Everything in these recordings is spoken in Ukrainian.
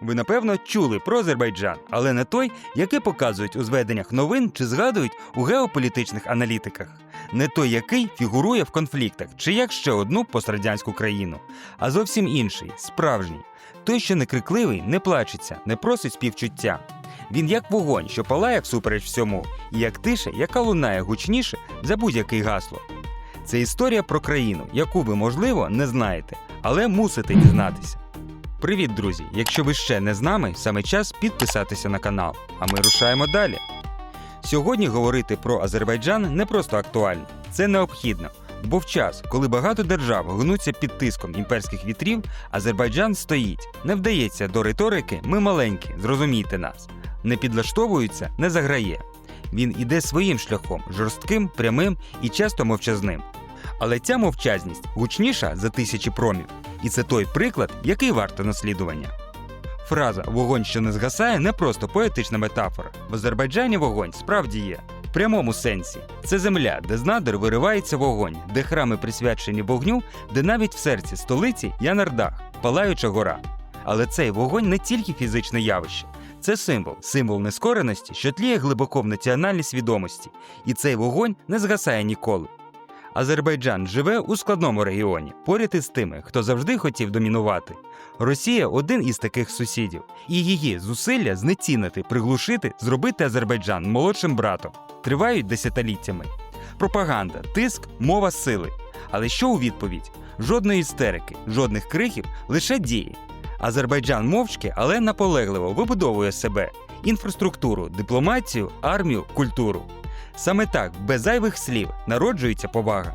Ви напевно чули про Азербайджан, але не той, який показують у зведеннях новин чи згадують у геополітичних аналітиках, не той, який фігурує в конфліктах, чи як ще одну пострадянську країну, а зовсім інший, справжній, той, що не крикливий, не плачеться, не просить співчуття. Він як вогонь, що палає всупереч всьому, і як тиша, яка лунає гучніше за будь-яке гасло. Це історія про країну, яку ви, можливо, не знаєте, але мусите дізнатися. Привіт, друзі! Якщо ви ще не з нами, саме час підписатися на канал, а ми рушаємо далі. Сьогодні говорити про Азербайджан не просто актуально, це необхідно. Бо в час, коли багато держав гнуться під тиском імперських вітрів, Азербайджан стоїть. Не вдається до риторики, ми маленькі, зрозумійте нас. Не підлаштовується, не заграє. Він іде своїм шляхом, жорстким, прямим і часто мовчазним. Але ця мовчазність гучніша за тисячі промів. І це той приклад, який варто наслідування. Фраза вогонь, що не згасає, не просто поетична метафора. В Азербайджані вогонь справді є. В прямому сенсі це земля, де з надр виривається вогонь, де храми присвячені вогню, де навіть в серці столиці Янардах, палаюча гора. Але цей вогонь не тільки фізичне явище, це символ, символ нескореності, що тліє глибоко в національній свідомості, і цей вогонь не згасає ніколи. Азербайджан живе у складному регіоні, поряд із тими, хто завжди хотів домінувати. Росія один із таких сусідів, і її зусилля знецінити, приглушити, зробити Азербайджан молодшим братом тривають десятиліттями. Пропаганда, тиск, мова сили. Але що у відповідь? Жодної істерики, жодних криків, лише дії. Азербайджан мовчки, але наполегливо вибудовує себе інфраструктуру, дипломатію, армію, культуру. Саме так, без зайвих слів, народжується повага.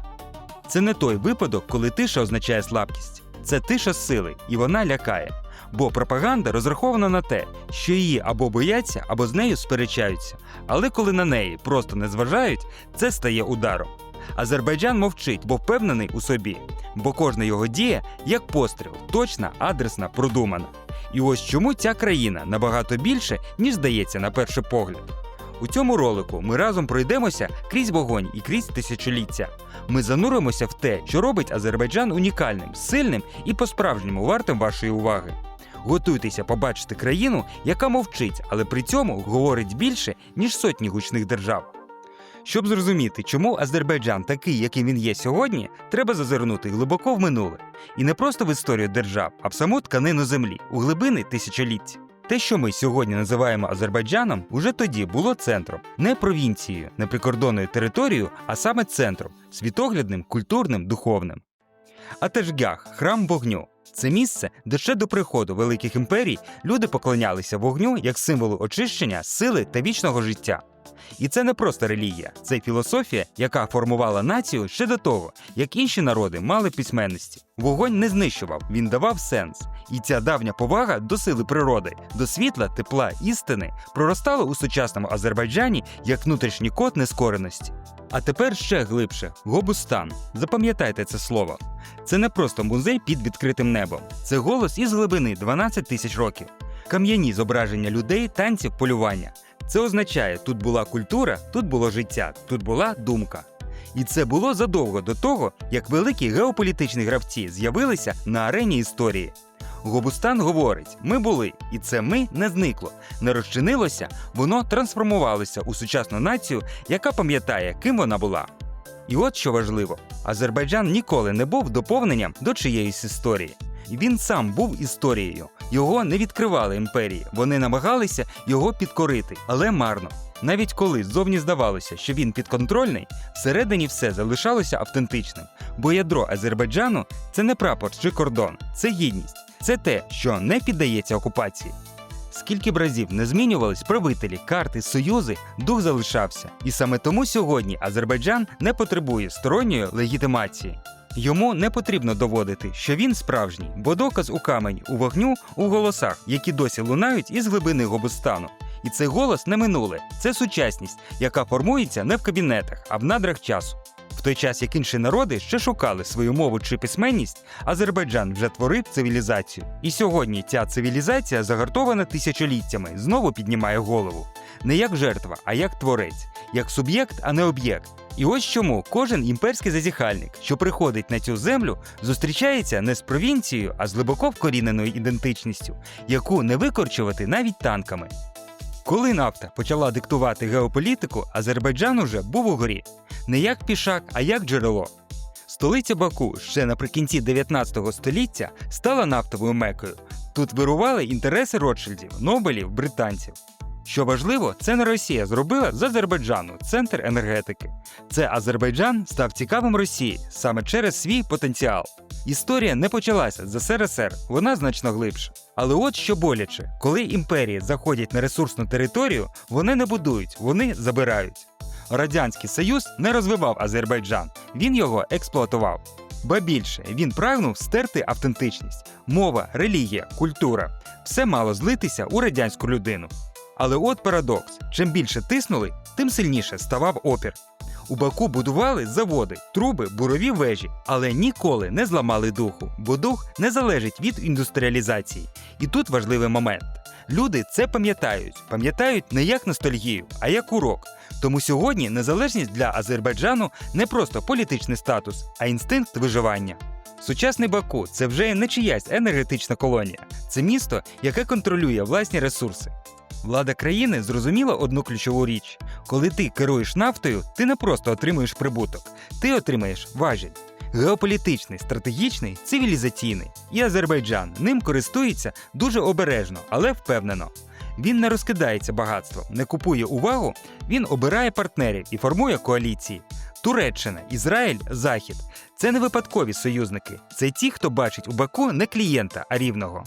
Це не той випадок, коли тиша означає слабкість. Це тиша сили, і вона лякає. Бо пропаганда розрахована на те, що її або бояться, або з нею сперечаються. Але коли на неї просто не зважають, це стає ударом. Азербайджан мовчить, бо впевнений у собі, бо кожна його дія як постріл, точна, адресна, продумана. І ось чому ця країна набагато більше, ніж здається на перший погляд. У цьому ролику ми разом пройдемося крізь вогонь і крізь тисячоліття. Ми зануримося в те, що робить Азербайджан унікальним, сильним і по-справжньому вартим вашої уваги. Готуйтеся побачити країну, яка мовчить, але при цьому говорить більше, ніж сотні гучних держав. Щоб зрозуміти, чому Азербайджан такий, яким він є сьогодні, треба зазирнути глибоко в минуле. І не просто в історію держав, а в саму тканину землі, у глибини тисячоліть. Те, що ми сьогодні називаємо Азербайджаном, уже тоді було центром, не провінцією, не прикордонною територією, а саме центром світоглядним, культурним, духовним. А Тежгях – храм вогню. Це місце, де ще до приходу великих імперій люди поклонялися вогню як символу очищення, сили та вічного життя. І це не просто релігія, це філософія, яка формувала націю ще до того, як інші народи мали письменності. Вогонь не знищував, він давав сенс. І ця давня повага до сили природи, до світла, тепла, істини проростала у сучасному Азербайджані як внутрішній код нескореності. А тепер ще глибше Гобустан. Запам'ятайте це слово. Це не просто музей під відкритим небом, це голос із глибини 12 тисяч років. Кам'яні зображення людей, танців, полювання. Це означає, тут була культура, тут було життя, тут була думка. І це було задовго до того, як великі геополітичні гравці з'явилися на арені історії. Гобустан говорить: ми були, і це ми не зникло, не розчинилося, воно трансформувалося у сучасну націю, яка пам'ятає, ким вона була. І от що важливо: Азербайджан ніколи не був доповненням до чиєїсь історії. Він сам був історією. Його не відкривали імперії. Вони намагалися його підкорити, але марно. Навіть коли ззовні здавалося, що він підконтрольний, всередині все залишалося автентичним. Бо ядро Азербайджану це не прапор чи кордон, це гідність, це те, що не піддається окупації. Скільки б разів не змінювались правителі, карти, союзи, дух залишався. І саме тому сьогодні Азербайджан не потребує сторонньої легітимації. Йому не потрібно доводити, що він справжній, бо доказ у камені, у вогню, у голосах, які досі лунають із глибини Гобустану. І цей голос не минуле, це сучасність, яка формується не в кабінетах, а в надрах часу. В той час, як інші народи ще шукали свою мову чи письменність, Азербайджан вже творив цивілізацію. І сьогодні ця цивілізація, загартована тисячоліттями, знову піднімає голову. Не як жертва, а як творець, як суб'єкт, а не об'єкт. І ось чому кожен імперський зазіхальник, що приходить на цю землю, зустрічається не з провінцією, а з глибоко вкоріненою ідентичністю, яку не викорчувати навіть танками. Коли нафта почала диктувати геополітику, Азербайджан уже був у горі. Не як пішак, а як джерело. Столиця Баку ще наприкінці 19 століття стала нафтовою мекою. Тут вирували інтереси Ротшильдів, Нобелів, британців. Що важливо, це не Росія зробила з Азербайджану центр енергетики. Це Азербайджан став цікавим Росії саме через свій потенціал. Історія не почалася з СРСР, вона значно глибша. Але от що боляче, коли імперії заходять на ресурсну територію, вони не будують, вони забирають. Радянський Союз не розвивав Азербайджан, він його експлуатував. Ба більше він прагнув стерти автентичність, мова, релігія, культура все мало злитися у радянську людину. Але от парадокс: чим більше тиснули, тим сильніше ставав опір. У Баку будували заводи, труби, бурові вежі, але ніколи не зламали духу, бо дух не залежить від індустріалізації. І тут важливий момент. Люди це пам'ятають, пам'ятають не як ностальгію, а як урок. Тому сьогодні незалежність для Азербайджану не просто політичний статус, а інстинкт виживання. Сучасний Баку це вже не чиясь енергетична колонія, це місто, яке контролює власні ресурси. Влада країни зрозуміла одну ключову річ: коли ти керуєш нафтою, ти не просто отримуєш прибуток, ти отримаєш важіль. Геополітичний, стратегічний, цивілізаційний. І Азербайджан ним користується дуже обережно, але впевнено. Він не розкидається багатством, не купує увагу, він обирає партнерів і формує коаліції. Туреччина, Ізраїль, Захід це не випадкові союзники, це ті, хто бачить у Баку не клієнта, а рівного.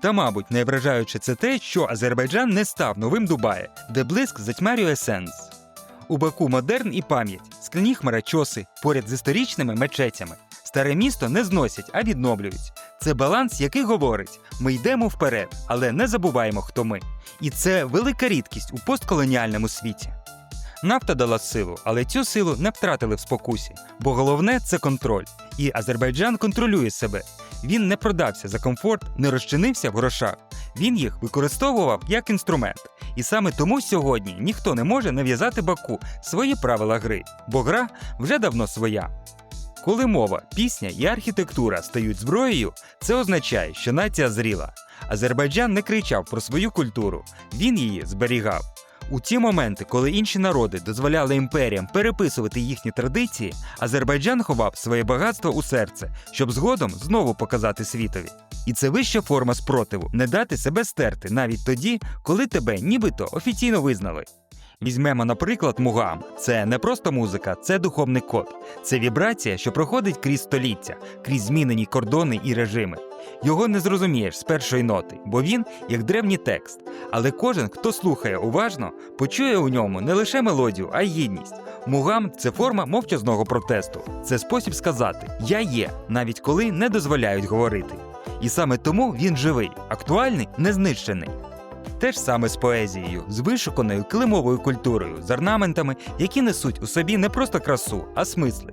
Та, мабуть, найвражаюче це те, що Азербайджан не став новим Дубаєм, де блиск затьмарює сенс. У Баку модерн і пам'ять, скляні хмарочоси поряд з історичними мечетями. Старе місто не зносять, а відновлюють. Це баланс, який говорить: ми йдемо вперед, але не забуваємо, хто ми. І це велика рідкість у постколоніальному світі. Нафта дала силу, але цю силу не втратили в спокусі, бо головне це контроль. І Азербайджан контролює себе. Він не продався за комфорт, не розчинився в грошах. Він їх використовував як інструмент. І саме тому сьогодні ніхто не може нав'язати Баку свої правила гри, бо гра вже давно своя. Коли мова, пісня і архітектура стають зброєю, це означає, що нація зріла. Азербайджан не кричав про свою культуру, він її зберігав. У ті моменти, коли інші народи дозволяли імперіям переписувати їхні традиції, Азербайджан ховав своє багатство у серце, щоб згодом знову показати світові. І це вища форма спротиву не дати себе стерти навіть тоді, коли тебе нібито офіційно визнали. Візьмемо, наприклад, мугам. Це не просто музика, це духовний код. Це вібрація, що проходить крізь століття, крізь змінені кордони і режими. Його не зрозумієш з першої ноти, бо він як древній текст. Але кожен, хто слухає уважно, почує у ньому не лише мелодію, а й гідність. Мугам це форма мовчазного протесту. Це спосіб сказати Я є, навіть коли не дозволяють говорити. І саме тому він живий, актуальний, не знищений. Те ж саме з поезією, з вишуканою килимовою культурою, з орнаментами, які несуть у собі не просто красу, а смисли.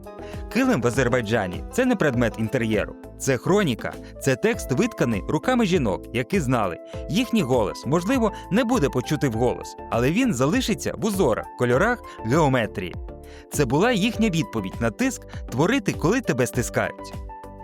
Килим в Азербайджані це не предмет інтер'єру, це хроніка, це текст витканий руками жінок, які знали, їхній голос, можливо, не буде почути вголос, але він залишиться в узорах, кольорах, геометрії. Це була їхня відповідь на тиск творити, коли тебе стискають.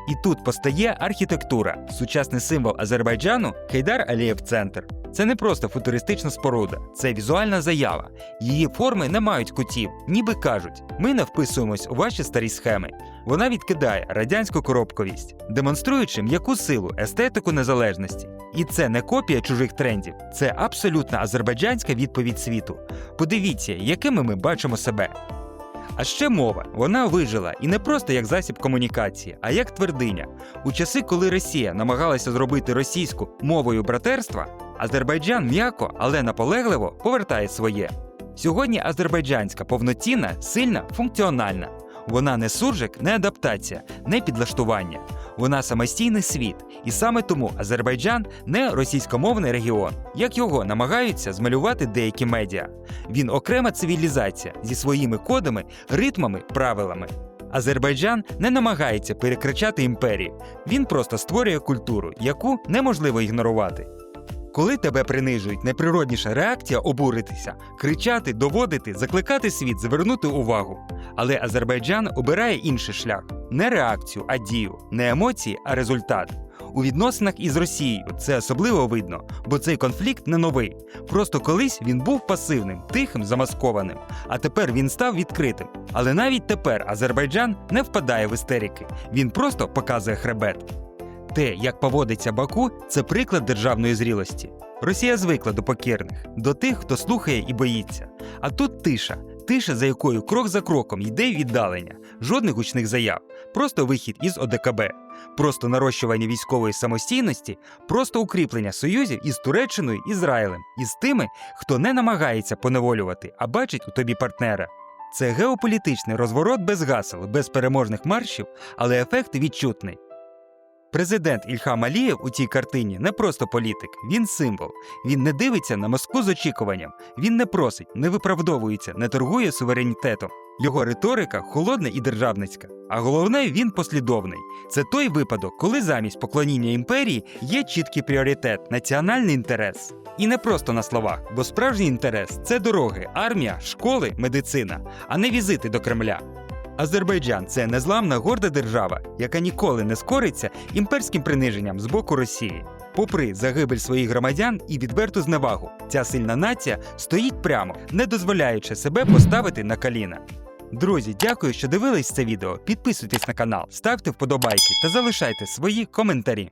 І тут постає архітектура, сучасний символ Азербайджану Хейдар Алієв Центр. Це не просто футуристична споруда, це візуальна заява. Її форми не мають кутів, ніби кажуть, ми не вписуємось у ваші старі схеми. Вона відкидає радянську коробковість, демонструючи м'яку силу, естетику незалежності. І це не копія чужих трендів, це абсолютна азербайджанська відповідь світу. Подивіться, якими ми бачимо себе. А ще мова вона вижила і не просто як засіб комунікації, а як твердиня. У часи, коли Росія намагалася зробити російську мовою братерства, Азербайджан м'яко, але наполегливо повертає своє. Сьогодні азербайджанська повноцінна, сильна, функціональна. Вона не суржик, не адаптація, не підлаштування. Вона самостійний світ, і саме тому Азербайджан не російськомовний регіон, як його намагаються змалювати деякі медіа. Він окрема цивілізація зі своїми кодами, ритмами, правилами. Азербайджан не намагається перекричати імперію, він просто створює культуру, яку неможливо ігнорувати. Коли тебе принижують, найприродніша реакція обуритися, кричати, доводити, закликати світ звернути увагу. Але Азербайджан обирає інший шлях: не реакцію, а дію, не емоції, а результат. У відносинах із Росією це особливо видно, бо цей конфлікт не новий. Просто колись він був пасивним, тихим, замаскованим, а тепер він став відкритим. Але навіть тепер Азербайджан не впадає в істерики, він просто показує хребет. Те, як поводиться Баку, це приклад державної зрілості. Росія звикла до покірних, до тих, хто слухає і боїться. А тут тиша, тиша, за якою крок за кроком йде віддалення, жодних гучних заяв, просто вихід із ОДКБ, просто нарощування військової самостійності, просто укріплення союзів із Туреччиною, Ізраїлем, із тими, хто не намагається поневолювати, а бачить у тобі партнера. Це геополітичний розворот без гасел, без переможних маршів, але ефект відчутний. Президент Ільхам Алієв у цій картині не просто політик, він символ. Він не дивиться на Москву з очікуванням, він не просить, не виправдовується, не торгує суверенітетом. Його риторика холодна і державницька. А головне, він послідовний. Це той випадок, коли замість поклоніння імперії є чіткий пріоритет національний інтерес. І не просто на словах, бо справжній інтерес це дороги, армія, школи, медицина, а не візити до Кремля. Азербайджан це незламна горда держава, яка ніколи не скориться імперським приниженням з боку Росії. Попри загибель своїх громадян і відверту зневагу, ця сильна нація стоїть прямо, не дозволяючи себе поставити на коліна. Друзі, дякую, що дивились це відео. Підписуйтесь на канал, ставте вподобайки та залишайте свої коментарі.